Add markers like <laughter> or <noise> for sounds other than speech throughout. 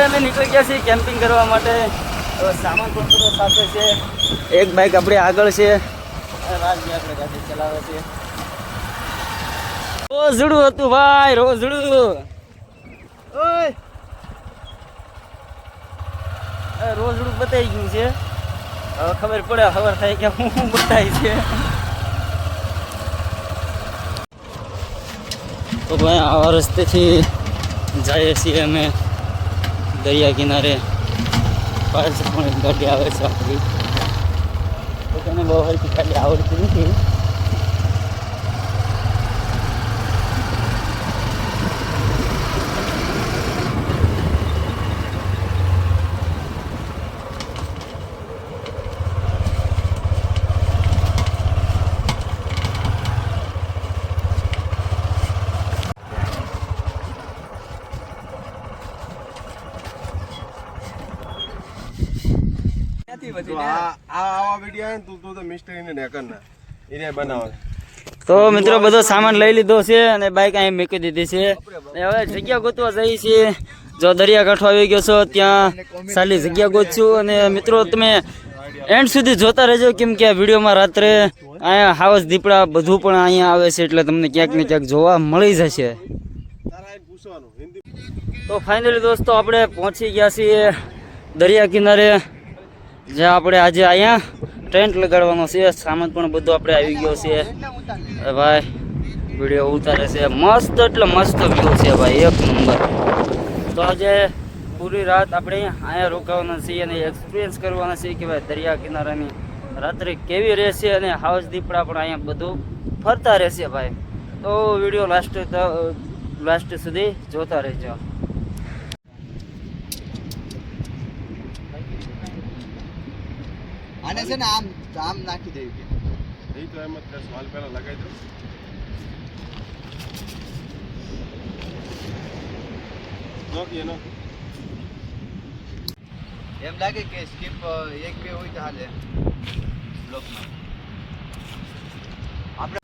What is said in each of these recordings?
અત્યારે અમે નીકળી ગયા છીએ કેમ્પિંગ કરવા માટે. સામાન પત્રો સાથે છે. એક બાઇક આપણે આગળ છે. રાજભાઈ આપણે ગાડી ચલાવે છે. રોઝડું હતું ભાઈ રોઝડું રોઝડું બતાઈ ગયું છે. હવે ખબર પડે ખબર થાય કે હું બતાવી છે. તો ભાઈ, આવા રસ્તેથી જઈએ છીએ અમે. દરિયા કિનારે પાસે પણ ગાડી આવે છે આપણી. તો તેને બહુ હરખી ગાડી આવડતી નથી તો આ આ આવા વીડિયો આવે ને તું તું તો મિસ્ત્રીને નેકર ના. એને બનાવે તો મિત્રો બધો સામાન લઈ લીધો છે અને બાઇક અહીં મૂકી દીધી છે. ને હવે જગ્યા ગોતવા જઈએ છીએ જો દરિયાકાંઠો આવી ગયો છો ત્યાં સારી જગ્યા ગોતશું. અને મિત્રો તમે એન્ડ સુધી જોતા રહેજો કેમ કે આ વિડીયોમાં રાત્રે અહીંયા હાવસ દીપડા બધું પણ અહીંયા આવે છે એટલે તમને ક્યાંક ને ક્યાંક જોવા મળી જશે. તો ફાઇનલી દોસ્તો આપણે પહોંચી ગયા છીએ દરિયા કિનારે જે આપણે આજે અહીંયા ટેન્ટ લગાડવાનો છે, સામાન પણ બધું આપણે આવી ગયો છે. ભાઈ વીડિયો ઉતારે છે. મસ્ત એટલે મસ્ત વ્યૂ છે ભાઈ, એક નંબર તો આજે પૂરી રાત આપણે અહીંયા રોકાવાના છીએ અને એક્સપિરિયન્સ કરવાના છીએ કે ભાઈ દરિયા કિનારાની રાત્રે કેવી રહેશે અને હાઉસ દીપડા પણ અહીંયા બધું ફરતા રહેશે ભાઈ. તો વીડિયો લાસ્ટ લાસ્ટ સુધી જોતા રહેજો. આને છે ને આમ આમ નાખી દેવી કે. નહીં તો એમ જ દસ વાલ પહેલાં લગાવી દો નોકી એનો એમ લાગે કે સ્કીપ એક બે હોય તો હાલે. બ્લોકમાં. આપણે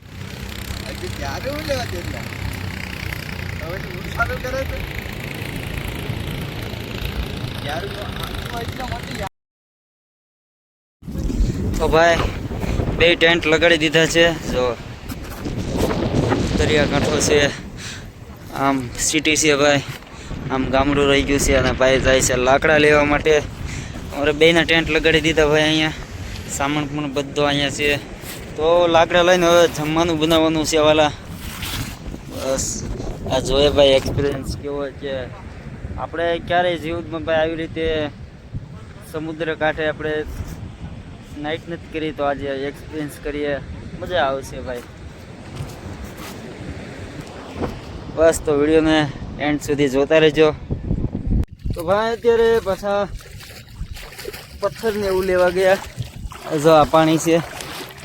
હજી ત્યારે હું લેવા દે હવે તો હું ચાલુ કરે તો. ત્યારે એટલા મોટી તો ભાઈ, બે ટેન્ટ લગાડી દીધા છે. જો, દરિયાકાંઠો છે. આમ સિટી છે ભાઈ. આમ ગામડું રહી ગયું છે અને ભાઈ જાય છે લાકડા લેવા માટે. અમારે બેના ટેન્ટ લગાડી દીધા ભાઈ અહીંયા. સામાન પણ બધો અહીંયા છે. તો લાકડા લઈને હવે જમવાનું બનાવવાનું છે વાલા. બસ, આ જોઈએ ભાઈ એક્સપિરિયન્સ કેવો છે. આપણે ક્યારેય જીવનમાં ભાઈ આવી રીતે સમુદ્ર કાંઠે આપણે નાઇટ નથી કરી, તો આજે એક્સપિરિયન્સ કરીએ. મજા આવશે ભાઈ. બસ, તો વિડીયોને એન્ડ સુધી જોતા રહેજો. તો ભાઈ, અત્યારે પાછા પથ્થરને એવું લેવા ગયા. જો આ પાણી છે.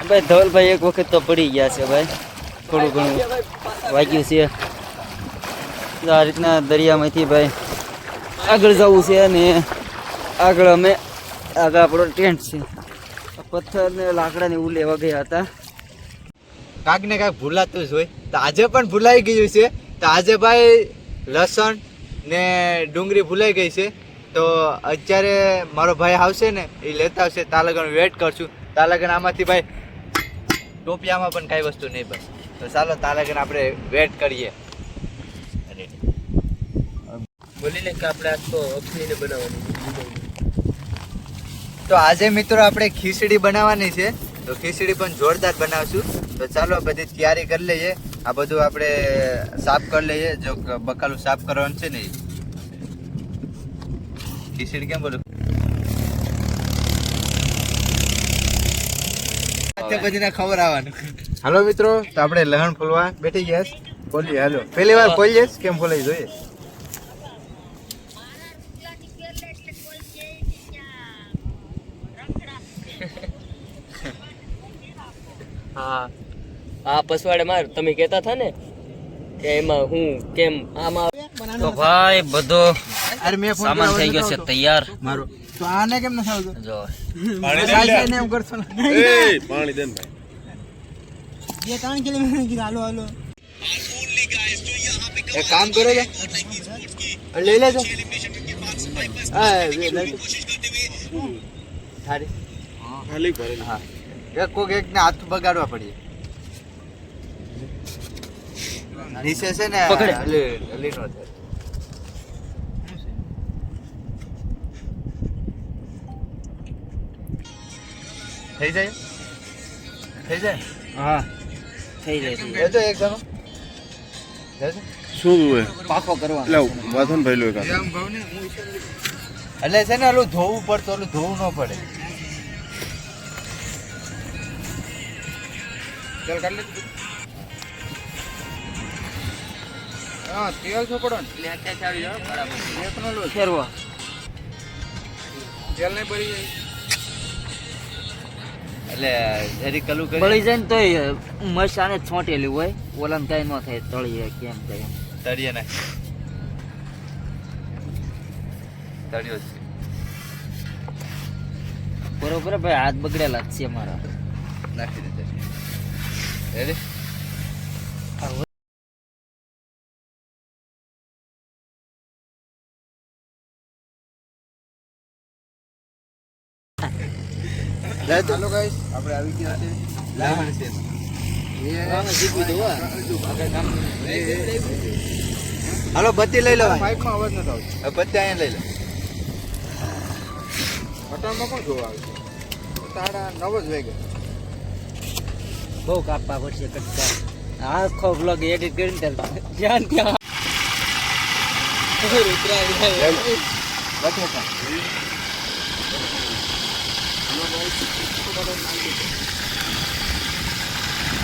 ભાઈ, ધવલભાઈ એક વખત તો પડી ગયા છે ભાઈ. થોડું ઘણું વાગ્યું છે. આ રીતના દરિયામાંથી ભાઈ આગળ જવું છે અને આગળ અમે આગળ આપણો ટેન્ટ છે. પથ્થર ને લાકડા ને એવું લેવા ગયા હતા. કાંક ને કાંક ભૂલાતું જ હોય. તો આજે પણ ભૂલાઈ ગયું છે. તો આજે ભાઈ લસણ ને ડુંગળી ભૂલાઈ ગઈ છે. તો અત્યારે મારો ભાઈ આવશે ને, એ લેતા આવશે. તાલગણ વેટ કરશું. તા લગન આમાંથી ભાઈ ટોપિયામાં પણ કાંઈ વસ્તુ નહીં બસ. તો ચાલો તા લગન આપણે વેટ કરીએ. બોલી લે કે આપણે આજ તો અફીને બનાવવાની તો આજે મિત્રો આપણે ખીચડી બનાવવાની છે. તો ખીચડી પણ જોરદાર બનાવશું. તો ચાલો બધી તૈયારી કરી લઈએ. આ બધું આપણે સાફ કરી લઈએ. જો બકાલું સાફ કરવાનું છે ને ખીચડી કેમ બોલું? ખબર આવવાનું. હાલો મિત્રો તો આપણે લહણ ફોલવા બેઠી ગયા બોલીએ હાલો. પહેલી વાર ખોલીએ છે, કેમ ફોલાઈ જોઈએ? હા. આ પસવાડે માર તમે કહેતા હતા ને કે એમાં હું કેમ આમાં તો ભાઈ બધો અરે મેં ફોન સામાન થઈ ગયો છે તૈયાર. મારો તો આને કેમ ન આવતો જો. પાણી દે ને. એમ કરતો એ પાણી દે ને ભાઈ. ये कान के लिए मैंने गिरा लो એક કામ કરો લે. લઈ ले હા એ લઈ થાળી ખાલી ભરેલી. હા. એક કોક એકને હાથ બગાડવા પડીએ. નીચે છે ને પકડે. હલી- હલી નો થઈ જાય? થઈ જાય? હા. થઈ જાય એ તો એક જણો. શું પાકો વાસણ ભરેલું એક એટલે છે ને ઓલું ધોવું પડતું ઓલું ધોવું ન પડે. ચાલ કાઢ લે હા તેલ છો પડો? ને એક નો લો ફેરવો. તેલ નહીં પડી જાય. એટલે જરી કલું કરી બળી જાય ને તોય મસાને છોટેલી હોય. ઓલાને કઈ ન થાય તળીએ કેમ થાય તળીએ ને તળિયો છે. બરોબર ભાઈ હાથ બગડેલા જ છે મારા. નાખી દે. રેડી ચાલો ગાઈસ આપણે આવી ગયા છે. લાહણ છે. હાલો બત્તી લઈ લો માઇકમાં અવાજ નથી આવતો. બત્તી અહીંયા લઈ લો. પટાણમાં કોણ જોવા આવે તારા નવ જ વાગ્યા. બહુ કાપવા પડશે કટકા. આખો બ્લોગ એડિટ કરીને જ્યાં ત્યાં.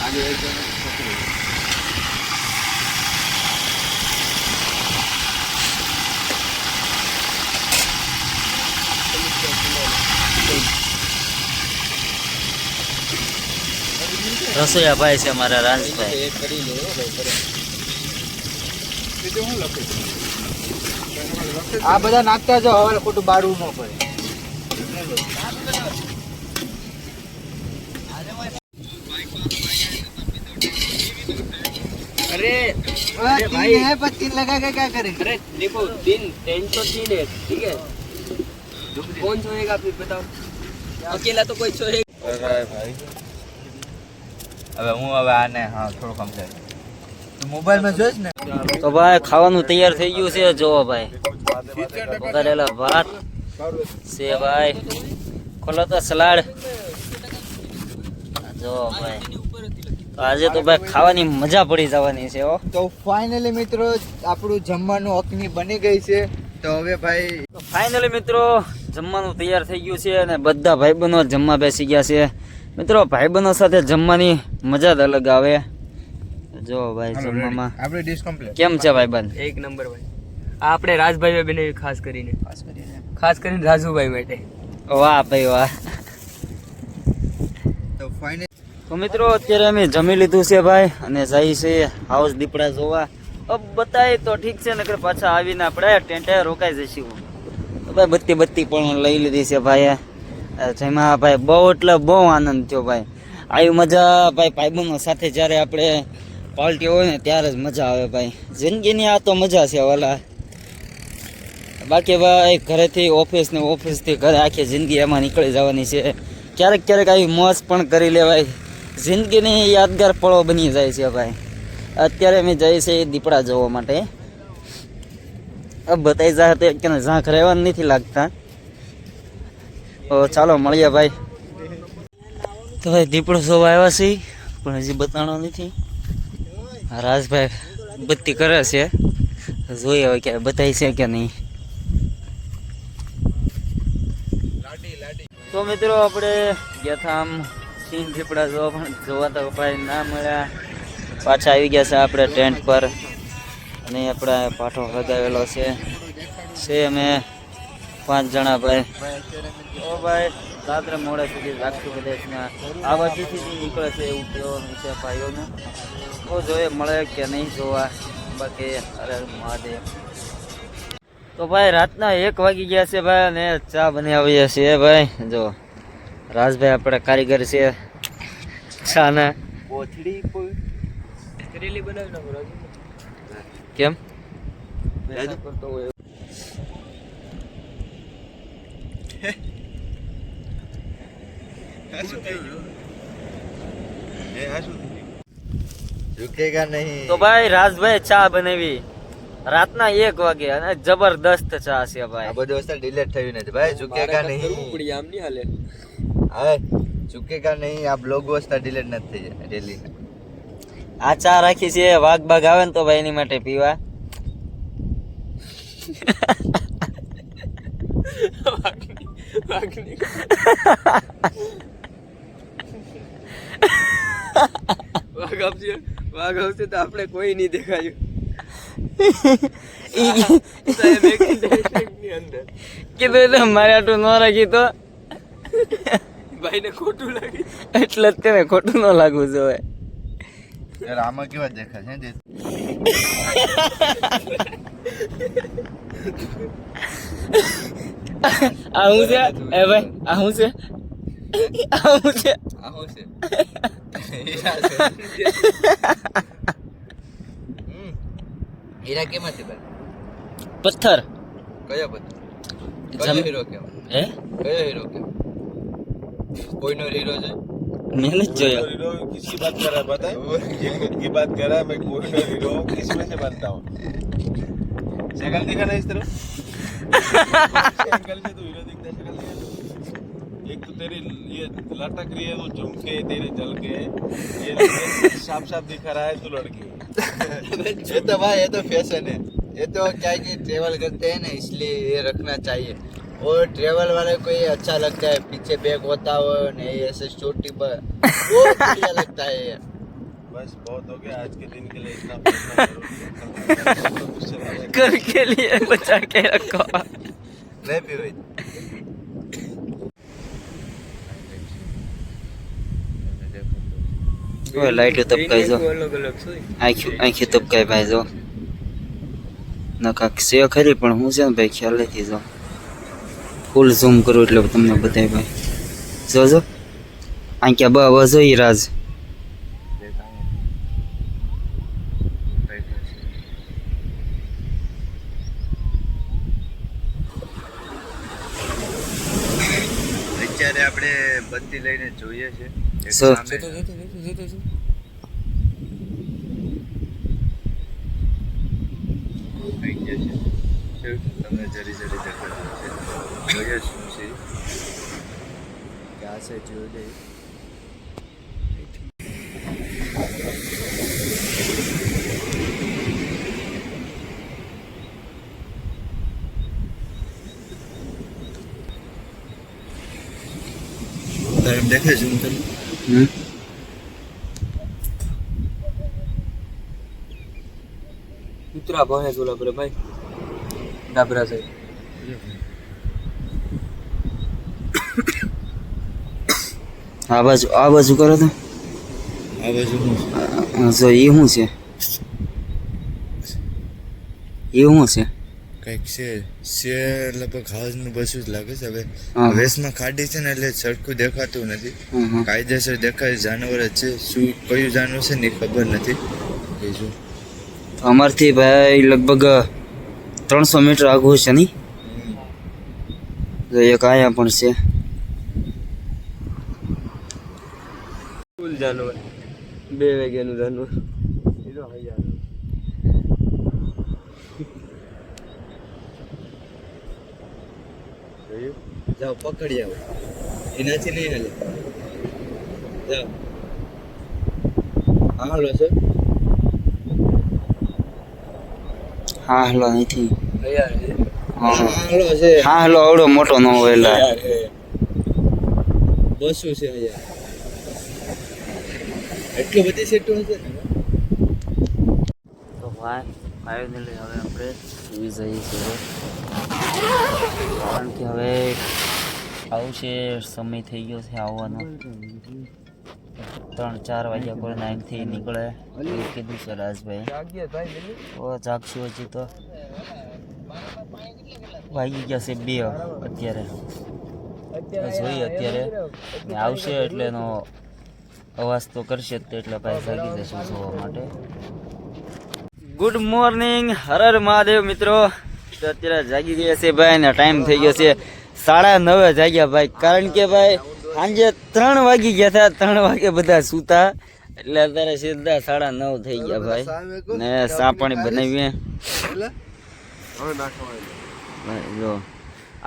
આજે રસોઈયા ભાઈ છે મારા રાજભાઈ એક કરી લે હો ભાઈ બરાબર. બીજું શું લખે આ બધા નાખતા જાઓ હવે ખોટું બારવું ન પડે अरे अरे भाई। है पर तीन लगा के क्या करेंगे अरे देखो तीन टेन तो तीन है ठीक है कौन सोएगा फिर बताओ अकेला तो कोई सोएगा હવે હું હવે આને હા થોડું સમજાય તું મોબાઈલમાં જોઈશ ને? તો ભાઈ ખાવાનું તૈયાર થઈ ગયું છે જોવો ભાઈ. વઘારેલા ભાત છે ભાઈ. ખોલો તો સલાડ. જો ભાઈ. આજે તો ભાઈ ખાવાની મજા પડી જવાની છે હો. તો ફાઇનલી મિત્રો આપણું જમવાનું અકની બની ગઈ છે. તો હવે ભાઈ ફાઇનલી મિત્રો જમવાનું તૈયાર થઈ ગયું છે અને બધા ભાઈબંધો જમવા બેસી ગયા છે. મિત્રો ભાઈબંધો સાથે જમવાની મજા જ અલગ આવે. જો ભાઈ જમવામાં. આપણે ડિશ કેમ છે ભાઈબંધ? એક નંબર ભાઈ. આ આપણે રાજભાઈ બનાવી ખાસ કરીને. ખાસ કરીને. ખાસ કરીને રાજુભાઈ માટે. વાહ ભાઈ વાહ. તો ફાઇનલ તો મિત્રો અત્યારે અમે જમી લીધું છે ભાઈ અને જઈ છે હાઉસ દીપડા જોવા. અબ બતાય તો ઠીક છે નકર પાછા આવીને આપણે ટેન્ટે રોકાઈ જઈશું. તો ભાઈ બત્તી બત્તી પણ લઈ લીધી છે ભાઈ જેમાં ભાઈ બહુ એટલે બહુ આનંદ થયો ભાઈ. આવી મજા ભાઈ ભાઈબંધો સાથે જ્યારે આપણે પાર્ટી હોય ને ત્યારે જ મજા આવે ભાઈ. જિંદગીની આ તો મજા છે વાલા બાકી ભાઈ ઘરેથી ઓફિસ ને ઓફિસથી ઘરે આખી જિંદગી એમાં નીકળી જવાની છે. ક્યારેક ક્યારેક આવી મોજ પણ કરી લેવાય. જિંદગીની યાદગાર પળો બની જાય છે ભાઈ. અત્યારે અમે જઈએ છીએ દીપડા જોવા માટે. બતાવી જા હતા કે ઝાંખ રહેવાનું નથી લાગતા. તો ચાલો, મળીએ ભાઈ. તો ભાઈ, દીપડો જોવા આવ્યા છે, પણ હજી બતાણો નથી. રાજભાઈ બત્તી કરે છે. જોઈએ હવે કે બતાવી છે કે નહીં. તો મિત્રો, આપણે ગયા હતા આમ સિંહ દીપડા જોવા પણ જોવા તો ભાઈ ના મળ્યા. પાછા આવી ગયા છે આપણે ટેન્ટ પર. અને આપણે પાઠો લગાવેલો છે. છે અમે પાંચ જણા ભાઈ. ઓ ભાઈ રાત્રે મોડે સુધી રાખશું પ્રદેશના આ બાજુથી જ નીકળે છે એવું કહેવાનું છે ભાઈઓને તો જોઈએ મળે કે નહીં જોવા. બાકી અરે મહાદેવ. તો ભાઈ રાતના એક વાગી ગયા છે ભાઈ અને ચા બનાવીએ છીએ ભાઈ. જો રાજભાઈ આપણે કારીગર છે ચાના. કોથળી કોઈ કરેલી બનાવી નાખો રાજુ. કેમ? <laughs> તો ભાઈ રાજભાઈ ચા બનાવી. રાતના એક વાગે અને જબરદસ્ત ચા છે આ ભાઈ બધું વસ્તુ ડિલેટ થયું નથી ભાઈ ઝુકેગા નહીં. ઉપડી આમ નહીં હાલે. હવે ઝુકેગા નહીં આ બ્લોગ વસ્તુ ડિલેટ નથી થઈ જાય ડેલી આ ચા રાખી છે વાઘ બાગ આવે ને તો ભાઈ એની માટે પીવા. <laughs> <laughs> વાઘ આવશે વાઘ આવશે તો આપણે કોઈ નહીં દેખાયું. ઈ સાહેબ એક ની અંદર. કીધું એટલે મારે આટલું ન રાખી તો. ભાઈને ખોટું લાગે. એટલે જ તેને ખોટું ન લાગવું જોઈએ. યાર આમાં કેવા દેખાય છે આ હું છે એ ભાઈ આ હું છે આ હું છે આ શું છે હીરા છે હમ. હીરા કેમાંથી બને પથ્થર કયો બધો કયો જમ- હીરો કેવાય હે કયો હીરો કેવાય કોઈનો હીરો છે મેં નથી જોયો हीरो किसकी बात कर रहा है पता है ये खुद की बात कर रहा है मैं कोई ना हीरो हूँ किसमें से बनता हूँ शक्ल देखा ना इस तरह एक तो तेरी ये लटक रही है वो झुमके तेरे जल के ये साफ साफ दिखा रहा है तू लड़की है ये तो भाई ये तो फैशन है ये तो क्या है कि ट्रेवल करते हैं ना इसलिए ये रखना चाहिए और ट्रेवल वाले को ये अच्छा लगता है पीछे बैग होता हो नहीं ऐसे छोटी पर वो बढ़िया लगता है ये बस बहुत हो गया आज के दिन के लिए इतना बोलना जरूरी है। कल गुस्से वाले कर के लिए बचा के रखो नहीं पी ઓય લાઈટ તપકાઈ જો અલગ અલગ છે આંખી આંખી તપકાઈ ભાઈ જો નકા છે ખરી પણ હું છે ને ભાઈ ખ્યાલ નથી જો ફૂલ ઝૂમ કરું એટલે તમને બતાય ભાઈ જો જો આંખ્યા બ બ જોઈ રાજ આપણે લઈને જોઈએ છે. તમને જરી જરી દેખાતું છે. જોઈએ શું છે. ક્યાં છે જોઈ એમ દેખાય ઝૂમ કરી કૂતરા ભણે છે ઓલા પર ભાઈ ડાબરા છે આ બાજુ આ બાજુ કરો તો આ બાજુ જો એ શું છે એ શું છે કંઈક છે છે લગભગ હાઉસનું બસું જ લાગે છે. હવે હા. વેસમાં ખાડી છે ને એટલે સરખું દેખાતું નથી. કાયદેસર દેખાય જાનવર જ છે. શું કયું જાનવર છે ને ખબર નથી. બીજું અમારથી ભાઈ લગભગ ત્રણસો મીટર આગું છે નહીં તો એક અહીંયા પણ છે. ફૂલ જાનવર. બે વાગ્યાનું જાનવર. જાઓ પકડી આવો. એનાથી નહીં હાલે. જાઓ. હા હાલો સર. હા હાલો અહીંથી. હા. હા હાલો છે. હા હલો આવડો મોટો નો હોય એટલે બસું છે અહીંયા. એટલી બધી સેટો હશે ને? તો ભાઈ ફાઇનલી હવે આપણે સુઈ જઈએ છીએ. કારણ કે હવે આવશે સમય થઈ ગયો છે આવવાનો. ત્રણ, ચાર વાગ્યા કોઈ નાઇનથી નીકળે. કીધું છે રાજભાઈ. ઓ જાગશું હજી તો. વાગી ગયા છે બે અત્યારે. જોઈએ અત્યારે. આવશે એટલે એનો અવાજ તો કરશે જ તે, એટલે ભાઈ જાગી જશું જોવા માટે. ગુડ મોર્નિંગ હર હર મહાદેવ મિત્રો. તો અત્યારે જાગી ગયા છે ભાઈ ને ટાઈમ થઈ ગયો છે સાડા નવે જાગ્યા ભાઈ. કારણ કે ભાઈ, સાંજે ત્રણ વાગી ગયા હતા. ત્રણ વાગે બધા સૂતા. એટલે અત્યારે સીધા સાડા નવ થઈ ગયા ભાઈ. ને સાપણી પાણી બનાવીએ. જો,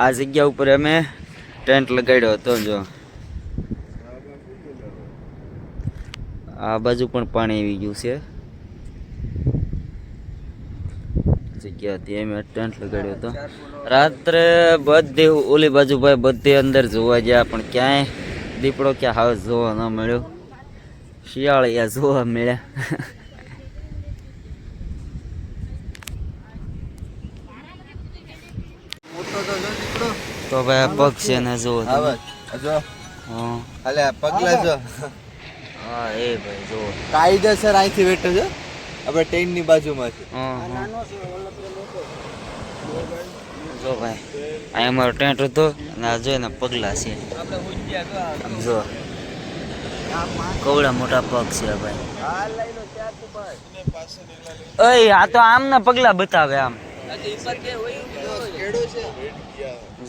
આ જગ્યા ઉપર અમે ટેન્ટ લગાડ્યો હતો, જો. આ બાજુ પણ પાણી આવી ગયું છે. જગ્યા હતી અમે ટેન્ટ લગાડ્યો હતો. રાત્રે બધી ઓલી બાજુ ભાઈ બધી અંદર જોવા ગયા પણ ક્યાંય દીપડો ક્યાં હાવ જોવા ન મળ્યો. શિયાળિયા જોવા મળ્યા. તો ભાઈ આ પગ છે ને જુઓ. જો હા પગલા જો હા એ ભાઈ જુઓ. કાયદેસર અહીંથી બેઠો છે? આપણે ટ્રેનની બાજુમાં છે. જો ભાઈ અહીંયા અમારો ટેન્ટ હતો અને આ જો એના પગલા છે. આમ જો. કવડા મોટા પગ છે ભાઈ. ઓય આ તો આમના પગલા બતાવે આમ.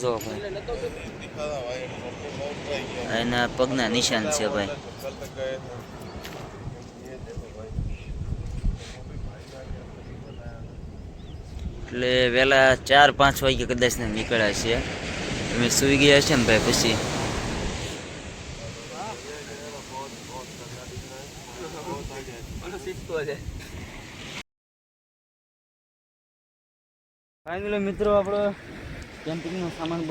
જો ભાઈ. એના પગના નિશાન છે ભાઈ. એટલે વહેલા ચાર, પાંચ વાગે કદાચ ને નીકળ્યા છે અમે સુઈ ગયા છે ને ભાઈ પછી. ફાઇનલી મિત્રો આપણો કેમ્પિંગનો સામાન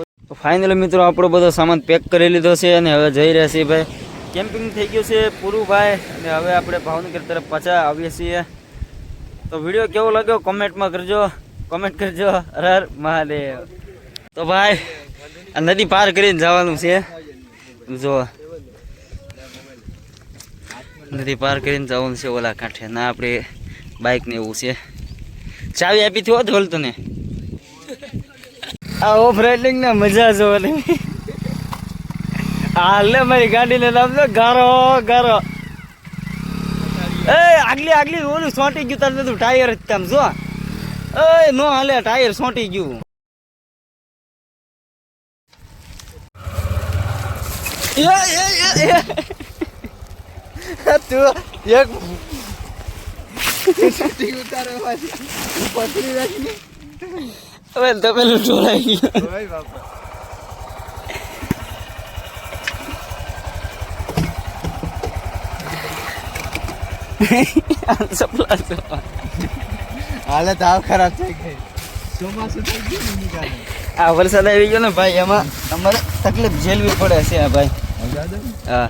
ફાઇનલી મિત્રો આપણો બધો સામાન પેક કરી લીધો છે અને હવે જઈ રહ્યા છીએ ભાઈ. કેમ્પિંગ થઈ ગયું છે પૂરું ભાઈ અને હવે આપણે ભાવનગર તરફ પાછા આવીએ છીએ. તો વીડિયો કેવો લાગ્યો? કોમેન્ટમાં કરજો. કોમેન્ટ કરજો. હર મહાદેવ. તો ભાઈ, આ નદી પાર કરીને જવાનું છે. જો. નદી પાર કરીને જવાનું છે ઓલા કાંઠે. ના આપણે બાઇક ને એવું છે. ચાવી આપી થી હોત બોલતો ને આ ઓફ રાઇડિંગ ને મજા જો હાલે મારી ગાડીને નામ તો ગારો ગારો. એ, આગલી આગલી ઓલું સોંટી ગયું તાર ટાયર જ તેમ, જો. એ નો હાલે ટાયર સોંટી ગયું. <laughs> તું એક હવે તમે ઢોળાઈ ગયું. ઓય બાપા. <laughs> સપલા સપલા હાલત આવ ખરાબ થઈ ગઈ. ચોમાસું થઈ ગયું ને આ વરસાદ આવી ગયો ને ભાઈ એમાં અમારે તકલીફ ઝેલવી પડે છે આ ભાઈ. હા.